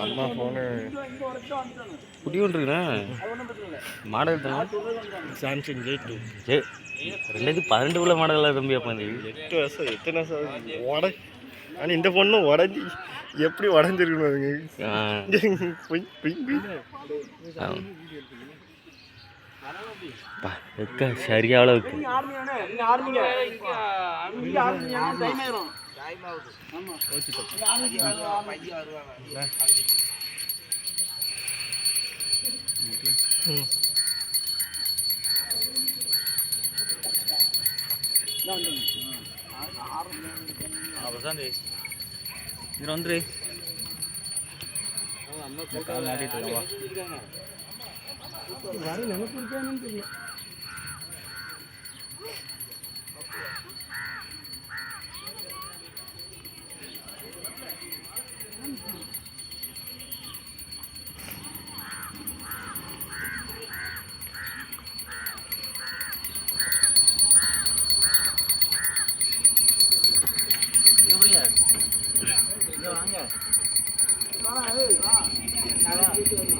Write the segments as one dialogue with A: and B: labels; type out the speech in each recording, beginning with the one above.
A: அம்மா
B: குட்டி ஒன்று இருக்குண்ணா மாடல் தானே
A: சாம்சங் ஜே டூ
B: ஏ ரெண்டாயிரத்தி பன்னெண்டுக்குள்ள மாடலில் தம்பி அப்போ இந்த
A: எட்டு வருஷம் எத்தனை வருஷம் ஆனால் இந்த பொண்ணு உடஞ்சி எப்படி உடஞ்சிருக்கணும் அதுங்க
B: ஆ,
A: பொய் பொய் பொய்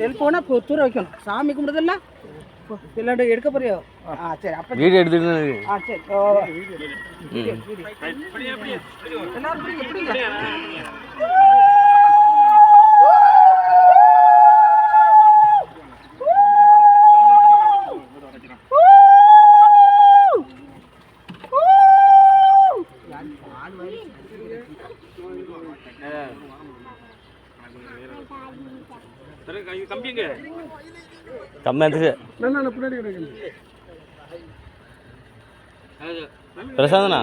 C: செல்போனை தூர வைக்கணும். சாமி கும்பிடுறதில்ல? இல்லாட்டி எடுக்க போறியோ? ஆ சரி அப்ப
B: வீடியோ எடுத்துட்டு
C: ஆ சரி எல்லாரும் பிடிங்க, பிடிங்க.
B: பிரசாந்தனா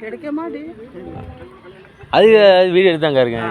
C: கிடைக்க மாட்டி
B: அது அது வீடியோ எடுத்தாங்க இருக்கேன்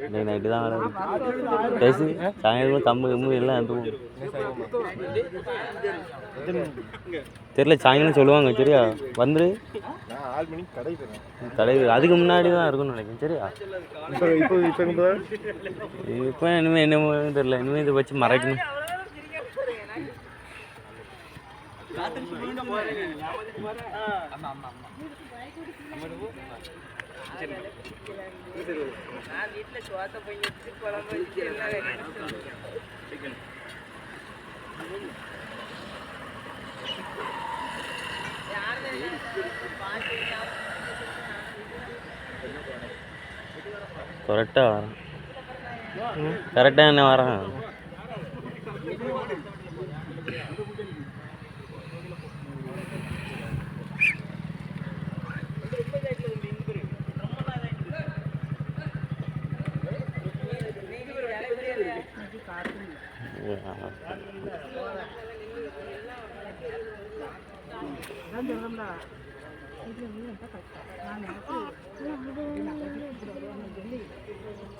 B: இன்னைக்கு நைட்டு தான் வேலை பேசி சாயங்காலம் கம்பு கம்பு எல்லாம் எடுத்துவோம் தெரியல சாயங்காலம் சொல்லுவாங்க சரியா? வந்துரு.
A: நான் ஆறு மணிக்கு கடை
B: அதுக்கு முன்னாடி தான் இருக்கும்னு நினைக்கிறேன் சரியா?
A: இப்போ
B: இனிமேல் என்ன தெரியல இனிமேல் இதை வச்சு மறைக்கணும்.
C: நான் வீட்டில் சோத்த வச்சு குழம்பு வச்சு
B: கரெக்டாக வரேன் கரெக்டாக என்ன வரேன்
C: அதான் சொல்றேன்ல. இது வந்து ரொம்ப கஷ்டம். நான் நினைச்சு, இது நான் கட்டிட்டு வருவேன்னு சொல்லி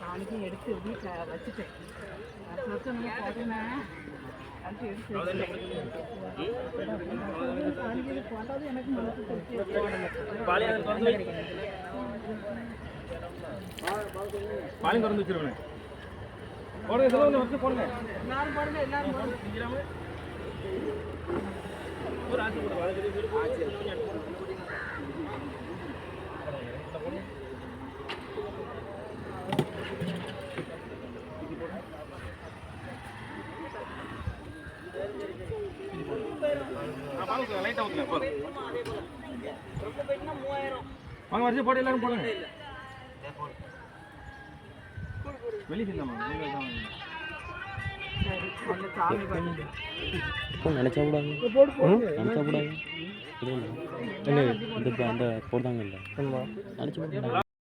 C: சாமிக்கும் எடுத்து வீட்டில் வச்சுட்டேன் அடுத்த வருஷம் நம்ம எனக்கு மனசு
A: திறந்து வச்சிருவேன் போடுங்க சொல்லுங்க வந்து போடுங்க.
C: எல்லாரும் பாருங்க எல்லாரும்
A: லைட்டாக ஊற்றுங்க வாங்க வரிசை போட்டு எல்லாரும் போடுங்க. வெளியே செல்லாமா
C: சரி நல்ல சாமி பாருங்க
B: இப்போ நினச்சா கூடாது நினச்சா கூடாது இல்லை இல்லை இந்த இப்போ அந்த போடுறாங்க இல்லை நினச்சி